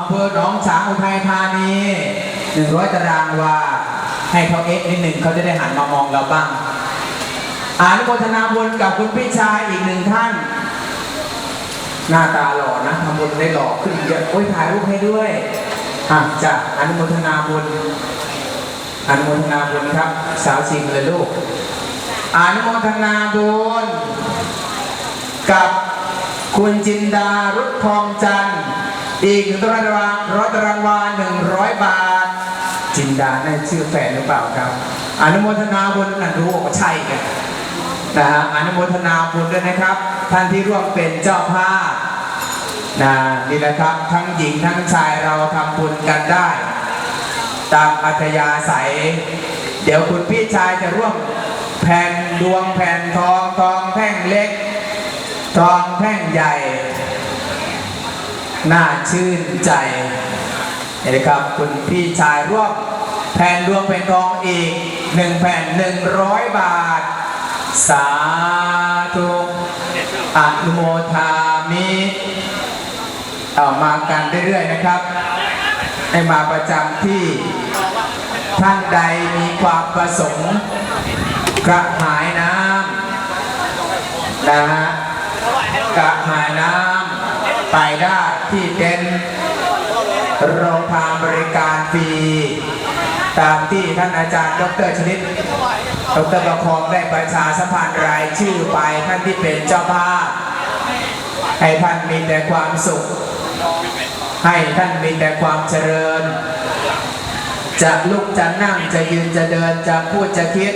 อำเภอหนองฉางอุทัยธานีหนึ่งร้อยตารางวาให้เขาเอ็กนิดหนึ่งเขาจะได้หันมามองเราบ้างอานุโมทนาบุญกับคุณพี่ชายอีกหนึ่งท่าน หน้าตาหล่อนะทำบุญได้หล่อขึ้นเยอะโอ้ยถ่ายรูปให้ด้วยอะจ้ะอนุโมทนาบุญอนุโมทนาบุญครับ สาวชิงเลยลูกอนุโมทนาบุญกับคุณจินดารุดทองจันทร์ อีกหนึ่งตารางร้อยตารางวาหนึ่งร้อยบาท จินดาน่าชื่อแฟนหรือเปล่าครับ อนุโมทนาบุญนั่นรู้ว่าใช่กันนะฮะอนุโมทนาบุญด้วยนะครับ ท่านที่ร่วมเป็นเจ้าภาพนะนี่แหละครับทั้งหญิงทั้งชายเราทำบุญกันได้ ตามอัธยาศัย เดี๋ยวคุณพี่ชายจะร่วมแผ่นดวงแผ่นทองทองแท่งเล็ก ทองแท่งใหญ่ น่าชื่นใจนไหมครับคุณพี่ชายร่วมแผ่นดวงแผ่นทองอีกหนึ่งแผ่นหนึ่งร้อยบาท สาธุอนุโมทามิเอามากันเรื่อยๆนะครับ ให้มาประจำที่ท่านใดมีความประสงค์กระหายน้ำนะฮะกระหายน้ำ ไปได้ที่เต็นท์โรงทานบริการฟรี ตามที่ท่านอาจารย์ดรชนิดดรประคองได้ประชาสัมพันธ์รายชื่อไปท่านที่เป็นเจ้าภาพให้ท่านมีแต่ความสุข ให้ท่านมีแต่ความเจริญ จะลุกจะนั่งจะยืนจะเดินจะพูดจะคิด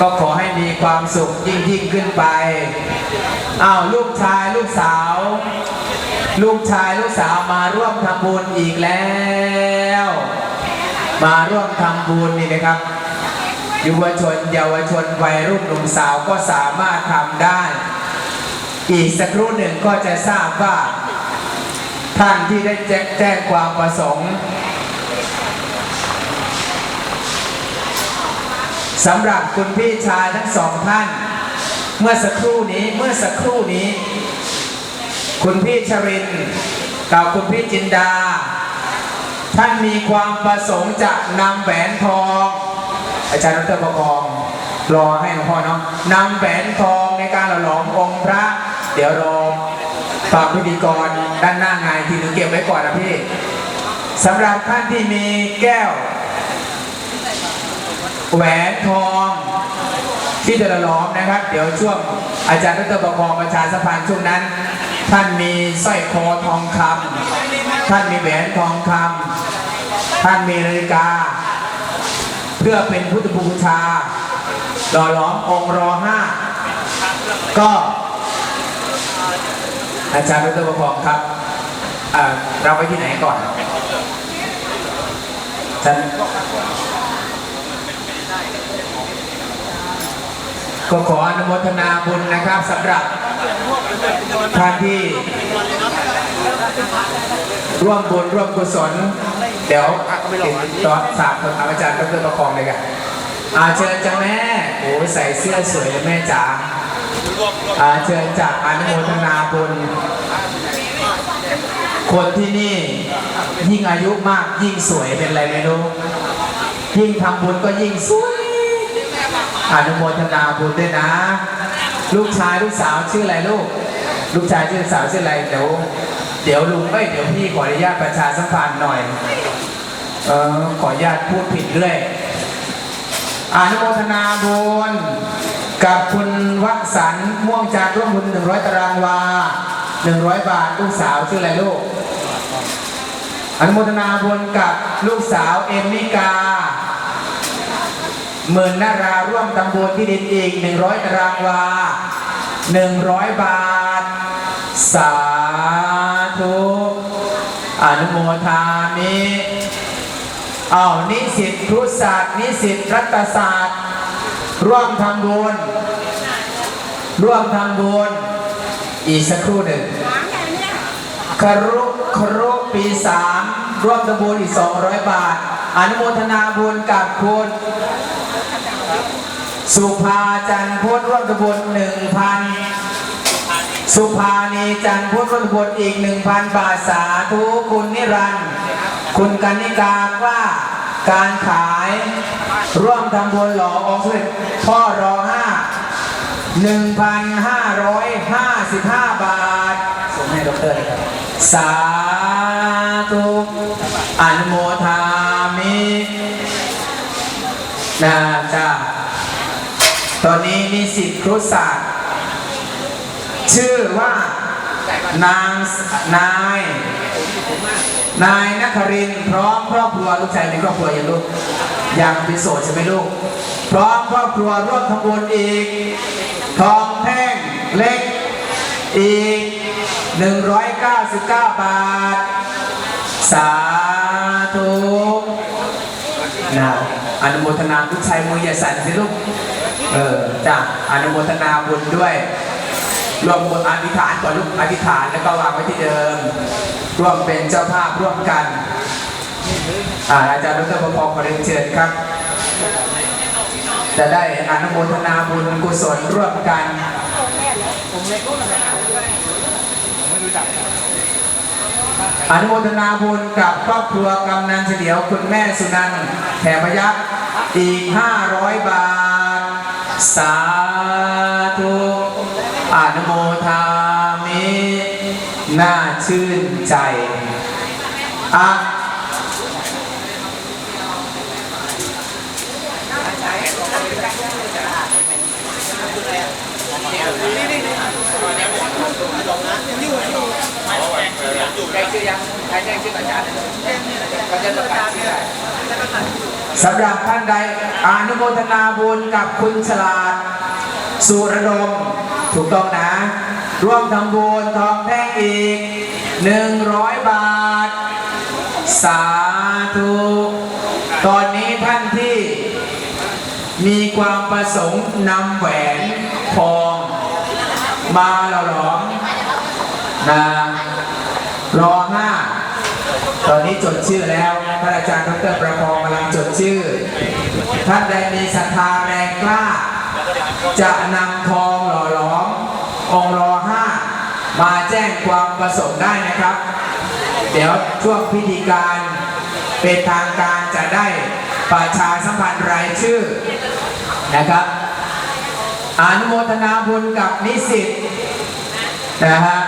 ก็ขอให้มีความสุขยิ่งยิ่งขึ้นไปอ้าวลูกชายลูกสาว ลูกชายลูกสาวมาร่วมทำบุญอีกแล้ว มาร่วมทำบุญนี่นะครับยุวชนเยาวชนวัยรุ่นหนุ่มสาวก็สามารถทำได้ อีกสักครู่หนึ่งก็จะทราบว่า ท่านที่ได้แจ้งแจ้งความประสงค์สำหรับคุณพี่ชายทั้งสองท่าน เมื่อสักครู่นี้เมื่อสักครู่นี้ คุณพี่ชรินกับคุณพี่จินดา ท่านมีความประสงค์จะนำแหวนทอง อาจารย์ดรประกองรอให้หลวงพ่อเนาะนำแหวนทองในการหล่อหลอมองค์พระ เดี๋ยวรอฝากพิธีกรด้านหน้างานทีหนึงเก็บไว้ก่อนนะพี่สำหรับท่านที่มีแก้ว แหวนทอง ที่จะหล่อหลอมนะครับ เดี๋ยวช่วงอาจารย์ดรประกองประชาสัมพันธ์ช่วงนั้น ท่านมีสร้อยคอทองคำท่านมีแหวนทองคำท่านมีนาฬิกา เพื่อเป็นพุทธบูชาหล่อหลอมองรอห้าก็อาจารย์ดรประกองครับเอ่อเราไปที่ไหนก่อนฉันก็ขออนุโมทนาบุญนะครับสำหรับ ท่านที่ ร่วมบุญร่วมกุศล เดี๋ยวตอนสามคนอาจารย์ดรประคองเลยกันอาเชิญจ้าแม่โอ้ใส่เสื้อสวยเลยแม่จ๋าอาเชิญจากอนุโมทนาบุญคนที่นี่ยิ่งอายุมากยิ่งสวยเป็นไรไม่รู้ยิ่งทำบุญก็ยิ่งสวยอนุโมทนาบุญด้วยนะ ลูกชายลูกสาวชื่ออะไรลูก ลูกชายชื่อสาวชื่ออะไรเดี๋ยวเดี๋ยวลุงเอ้ยเดี๋ยวพี่ขออนุญาตประชาสัมพันธ์หน่อย เออขออนุญาตพูดผิดเรื่อยอนุโมทนาบุญกับคุณวสันม่วงจากร่วมบุญ100ตารางวา100บาทลูกสาวชื่ออะไรลูก อนุโมทนาบุญกับลูกสาวเอมมิกาหมื่นนาราร่วมตำบลที่ดินอีก100ตารางวา 100 บาท สาธุอนุโมทามิเอานิสิตครุศาสตร์นิสิตรัฐศาสตร์ ร่วมทำบุญ ร่วมทำบุญ อีกสักครู่หนึ่งครุครุปีสามร่วมทำบุญอีก 200 บาท อนุโมทนาบุญกับคุณ สุภาจันพุทธร่วมทำบุญ1,000สุภานีจันทร์พุทธบทอีกหนึ่งพันบาทสาธุคุณนิรันดร์คุณกันนิกากล้าการขายร่วมทำบุญหล่อองค์สมเด็จพ่อรอห้าหนึ่งพันห้าร้อยห้าสิบห้าบาทส่งให้ดรเลยครับสาธุอนุโมทามินะจ้า ตอนนี้มีสิทธิ์ครุศาสตร์ ชื่อว่านางนายนายนครินพร้อมครอบครัวลูกชายในครอบครัวยังลูกยังเป็นโสดใช่ไหมลูก พร้อมครอบครัวร่วมทำบุญอีกทองแท่งเล็กอีก 199 บาท สาธุนะอนุโมทนาลูกชายมืออย่าสั่นสิลูก เออจ้ะอนุโมทนาบุญด้วยรวมบุญอธิษฐานก่อนลูกอธิษฐานแล้วก็วางไว้ที่เดิมร่วมเป็นเจ้าภาพร่วมกันอาอาจารย์รประพงศ์ขอเรียนเชิญครับ จะได้อนุโมทนาบุญกุศลร่วมกันอนุโมทนาบุญกับครอบครัวกำนันเฉลียวคุณแม่สุนันแถมยักษ์อีก 500 บาท สาธุอนุโมทามิน่าชื่นใจอะ สำหรับท่านใดอนุโมทนาบุญกับคุณฉลาดสุรดม ถูกต้องนะ ร่วมทำบุญทองแท่งอีก 100 บาท สาธุ ตอนนี้ท่านที่ มีความประสงค์นำแหวนทอง มาหล่อหลอมนะ ตอนนี้จดชื่อแล้วท่านอาจารย์ดรประพองกำลังจดชื่อ ท่านใดมีศรัทธาแรงกล้า จะนำทองหล่อหลอมองค์รอห้ามาแจ้งความประสงค์ได้นะครับ เดี๋ยวช่วงพิธีการเป็นทางการจะได้ประชาสัมพันธ์รายชื่อนะครับอนุโมทนาบุญกับนิสิตนะฮะ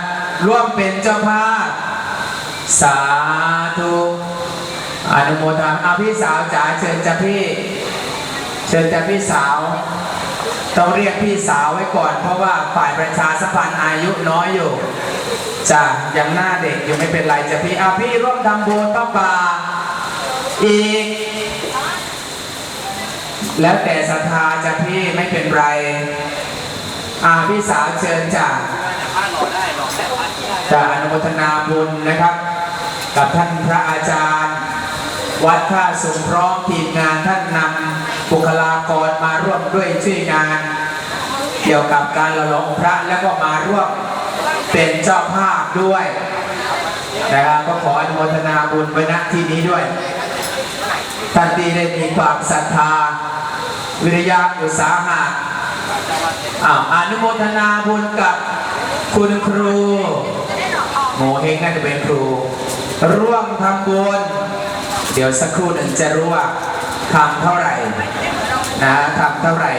ร่วมเป็นเจ้าภาพ สาธุอนุโมทนาอาพี่สาวจ๋าเชิญจ้ะพี่ เชิญจ้ะพี่สาว ต้องเรียกพี่สาวไว้ก่อน เพราะว่าฝ่ายประชาสัมพันธ์อายุน้อยอยู่จ้ะยังหน้าเด็กอยู่ไม่เป็นไรจ้ะพี่เอาพี่ร่วมทำบุญป้าป่าอีก แล้วแต่ศรัทธาจ้ะพี่ไม่เป็นไรอาพี่สาวเชิญจ้ะจะอนุโมทนาบุญนะครับ กับท่านพระอาจารย์ วัดท่าสุนพร้อมทีมงานท่านนำบุคลากรมาร่วมด้วยช่วยงาน เกี่ยวกับการละลองพระแล้วก็มาร่วมเป็นเจ้าภาพด้วยนะครับก็ขออนุโมทนาบุญไว้ณที่นี้ด้วยท่านที่ได้มีความศรัทธา วิริยะอุตสาหะอ้าวอนุโมทนาบุญกับคุณครูโมเฮงน่าจะเป็นครู ร่วมทำบุญเดี๋ยวสักครู่หนึ่งจะรู้ว่าทำเท่าไหร่นะทำเท่าไหร่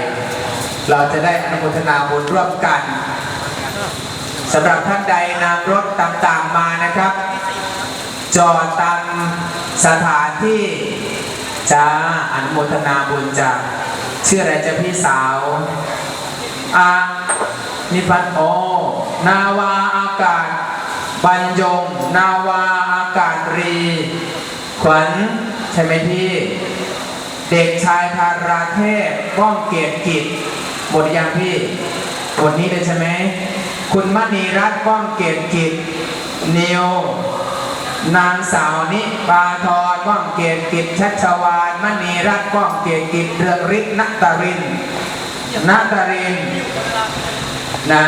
เราจะได้อนุโมทนาบุญร่วมกันสำหรับท่านใดนำรถต่างๆมานะครับ จอดตามสถานที่จะอนุโมทนาบุญจะชื่ออะไรจะพี่สาวอานิพัฒโอนาวาอากาศ บรรยง นาวาอากาศรี ขวัญใช่ไหมพี่ เด็กชายธาราเทพว่องเกียรติกิจหมดยังพี่หมดนี้เลยใช่ไหม คุณมณีรัตน์ว่องเกียรติกิจนิวนางสาวนิปาทรว่องเกียรติกิจชัชวานมณีรัตน์ว่องเกียรติกิจเรืองฤทธิ์นัตตรินนัตตรินนะ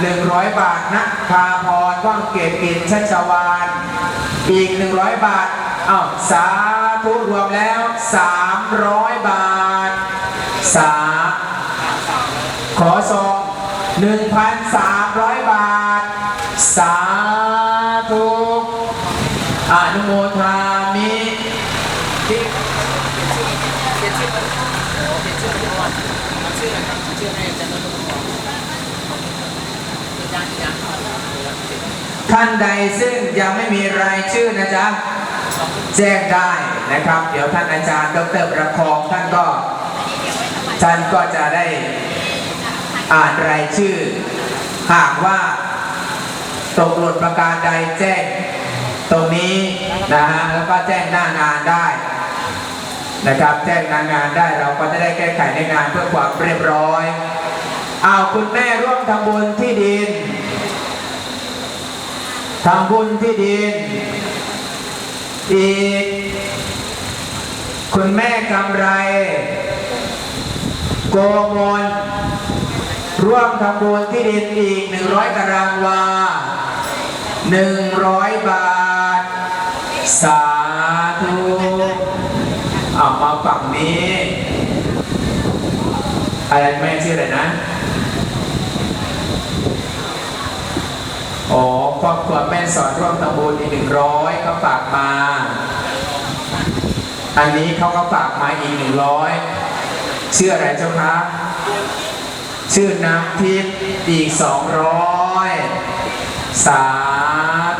หนึ่งร้อยบาทนะพาพรว่างเกียรติกิจชัชวาลอีกหนึ่งร้อยบาทอ้าวสาธุรวมแล้วสามร้อยบาทสาขอสองหนึ่งพันสามร้อยบาทสาธุอนุโมทามิที่ เขียนชื่อมันเขียนชื่อมันก่อนเอาชื่ออะไรครับชื่อให้อาจารย์นนท์ก่อนอาจารย์อาจารย์ ท่านใดซึ่งยังไม่มีรายชื่อนะจ๊ะแจ้งได้นะครับ เดี๋ยวท่านอาจารย์ดรประคองท่านก็ท่านก็จะได้อ่านรายชื่อ หากว่าตกหล่นประการใดแจ้งตรงนี้นะฮะแล้วก็แจ้งหน้างานได้นะครับแจ้งหน้างานได้เราก็จะได้แก้ไขในงานเพื่อความเรียบร้อยเอาคุณแม่ร่วมทำบุญที่ดิน ทำบุญที่ดินอีกคุณแม่กำไร โกมลร่วมทำบุญที่ดินอีก 100 ตารางวา 100 บาท สาธุเอามาฝั่งนี้ อะไรแม่ชื่ออะไรนะ อ๋อครอบครัวแม่สอนร่วมทำบุญอีก100เขาฝากมา อันนี้เขาก็ฝากมาอีก100ชื่ออะไรเจ้าคะชื่อน้ำทิพย์อีก200สา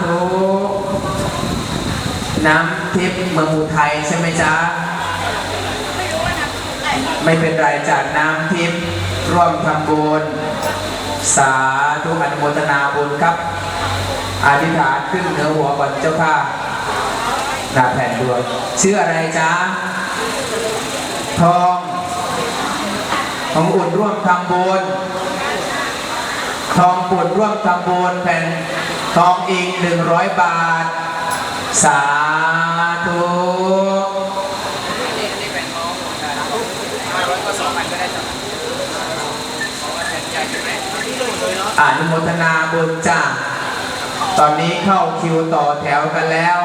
ธุน้ำทิพย์เมืองอุทัยใช่ไหมจ๊ะไม่เป็นไรจากน้ำทิพย์ร่วมทำบุญ สาธุอนุโมทนาบุญครับ อธิษฐานขึ้นเหนือหัวก่อนเจ้าค่ะหน้าแผ่นดวงชื่ออะไรจ๊ะ ทองของอุ่นร่วมทำบุญทองปุ่นร่วมทำบุญแผ่นทองอีก100บาท สาธุ นี่นี่แผ่นทองได้แล้วห้าร้อยก็สองพันก็ได้จ้ะเพราะว่าแผ่นใหญ่ใช่ไหมนี่เลยเลยเนาะ อนุโมทนาบุญจ้าตอนนี้เข้าคิวต่อแถวกันแล้ว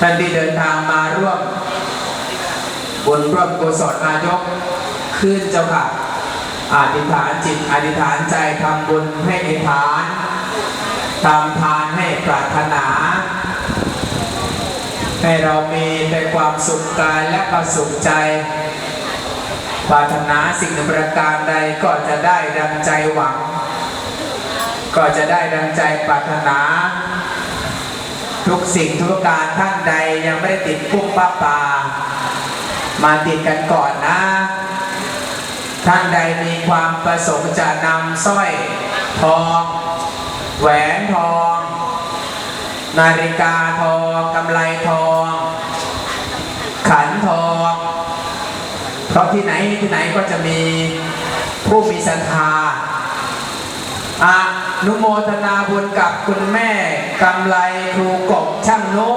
ท่านที่เดินทางมาร่วมบุญร่วมกุศลมายกขึ้นเจ้าค่ะอธิษฐานจิตอธิษฐานใจทำบุญให้ในฐานทำทานให้ปรารถนา ให้เรามีแต่ความสุขกายและก็สุขใจปรารถนาสิ่งหนึ่งประการใดก็จะได้ดังใจหวัง ก็จะได้ดังใจปรารถนา ทุกสิ่งทุกการท่านใดยังไม่ได้ติดปุ๊บป้าปามาติดกันก่อนนะ ท่านใดมีความประสงค์จะนำสร้อยทองแหวนทอง นาฬิกาทองกำไลทอง ขันทองเพราะที่ไหนที่ไหนก็จะมีผู้มีศรัทธาอ นุโมทนาบุญกับคุณแม่กำไลครูกบช่างนุ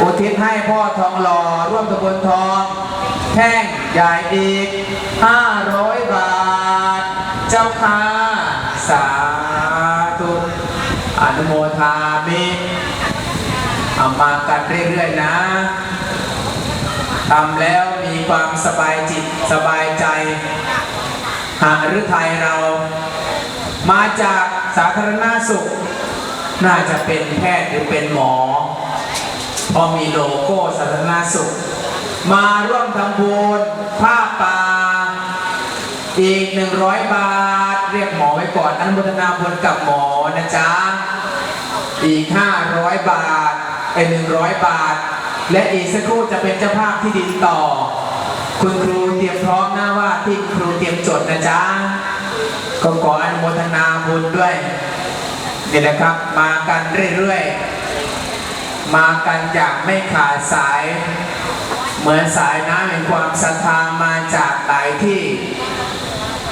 อุทิศให้พ่อทองหล่อร่วมตะบนทองแท่งใหญ่อีก 500 บาท เจ้าค่ะสาธุอนุโมทามิเอามากันเรื่อยๆนะทำแล้วมีความสบายจิตสบายใจหากฤทัยเรามาจาก สาธารณสุข น่าจะเป็นแพทย์หรือเป็นหมอ พอมีโลโก้สาธารณสุข มาร่วมทำบุญผ้าป่าอีก 100 บาท เรียกหมอไว้ก่อนอนุโมทนาบุญกับหมอนะจ๊ะ อีก 500 บาทเป็น100 บาท และอีกสักครู่จะเป็นเจ้าภาพที่ดินต่อ คุณครูเตรียมพร้อมหน้าว่าที่ครูเตรียมจดนะจ๊ะ ก็ขออนุโมทนาบุญด้วยนี่นะครับ มากันเรื่อยๆ มากันอย่างไม่ขาดสาย เหมือนสายน้ำแห่งความศรัทธามาจากหลายที่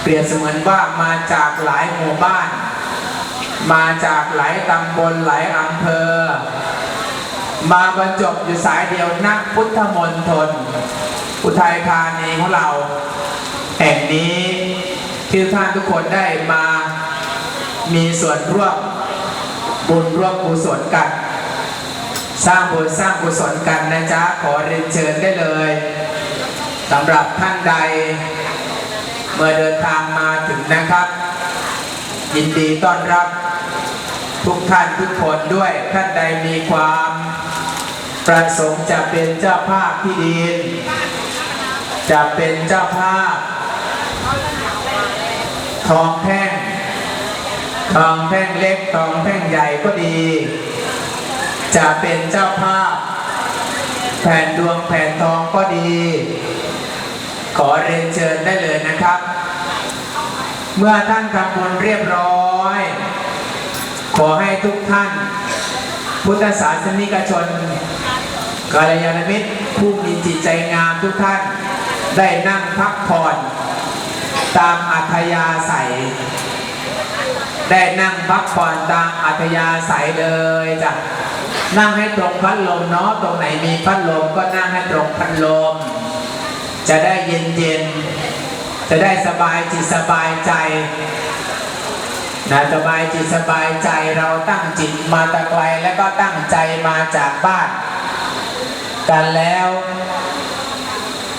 เปรียบเสมือนว่ามาจากหลายหมู่บ้าน มาจากหลายตำบลหลายอำเภอ มาบรรจบอยู่สายเดียวนักพุทธมณฑลอุทัยธานีของเรา แห่งนี้ ที่ท่านทุกคนได้มามีส่วนร่วมบุญร่วมกุศลกัน สร้างบุญสร้างกุศลกันนะจ๊ะขอเรียนเชิญได้เลยสำหรับท่านใด เมื่อเดินทางมาถึงนะครับ ยินดีต้อนรับ ทุกท่านทุกคนด้วยท่านใดมีความประสงค์จะเป็นเจ้าภาพที่ดิน จะเป็นเจ้าภาพ ทองแท่ง ทองแท่งเล็กทองแท่งใหญ่ก็ดี จะเป็นเจ้าภาพ แผ่นดวงแผ่นทองก็ดี ขอเรียนเชิญได้เลยนะครับ เมื่อท่านทำบุญเรียบร้อย ขอให้ทุกท่าน พุทธศาสนิกชนกาลยานมิตรผู้มีจิตใจงามทุกท่านได้นั่งพักผ่อน ตามอัธยาศัย ได้นั่งพักผ่อนตามอัธยาศัยเลยจ้ะนั่งให้ตรงพัดลมเนาะตรงไหนมีพัดลมก็นั่งให้ตรงพัดลม จะได้เย็นเย็นจะได้สบายจิตสบายใจนะสบายจิตสบายใจเราตั้งจิตมาตะไกลแล้วก็ตั้งใจมาจากบ้าน กันแล้ว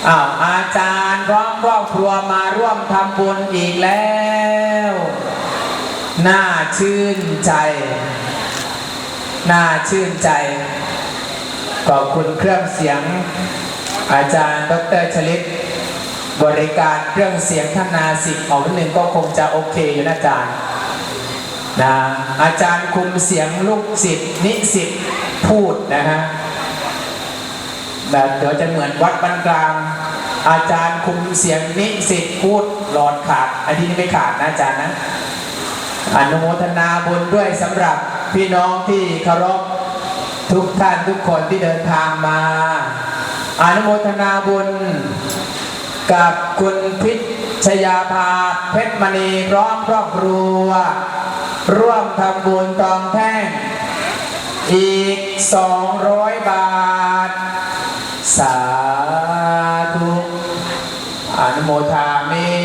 อ้าวอาจารย์พร้อมครอบครัวมาร่วมทำบุญอีกแล้ว น่าชื่นใจ น่าชื่นใจ ขอบคุณเครื่องเสียง อาจารย์ดรชลิตบริการเครื่องเสียงท่านนาสิบออกนิดหนึ่งก็คงจะโอเคอยู่นะอาจารย์นะอาจารย์คุมเสียงลูกศิษย์นิสิตพูดนะฮะ แบบเดี๋ยวจะเหมือนวัดบ้านกลาง อาจารย์คุมเสียงนิสิตพูดหลอดขาดอันที่นี่ไม่ขาดนะอาจารย์นะอนุโมทนาบุญด้วยสำหรับพี่น้องที่เคารพทุกท่านทุกคนที่เดินทางมา อนุโมทนาบุญ กับคุณพิชยาภาเพชรมณีพร้อมครอบครัว ร่วมทำบุญตองแท่งอีก 200 บาท สาธุอนุโมทามิ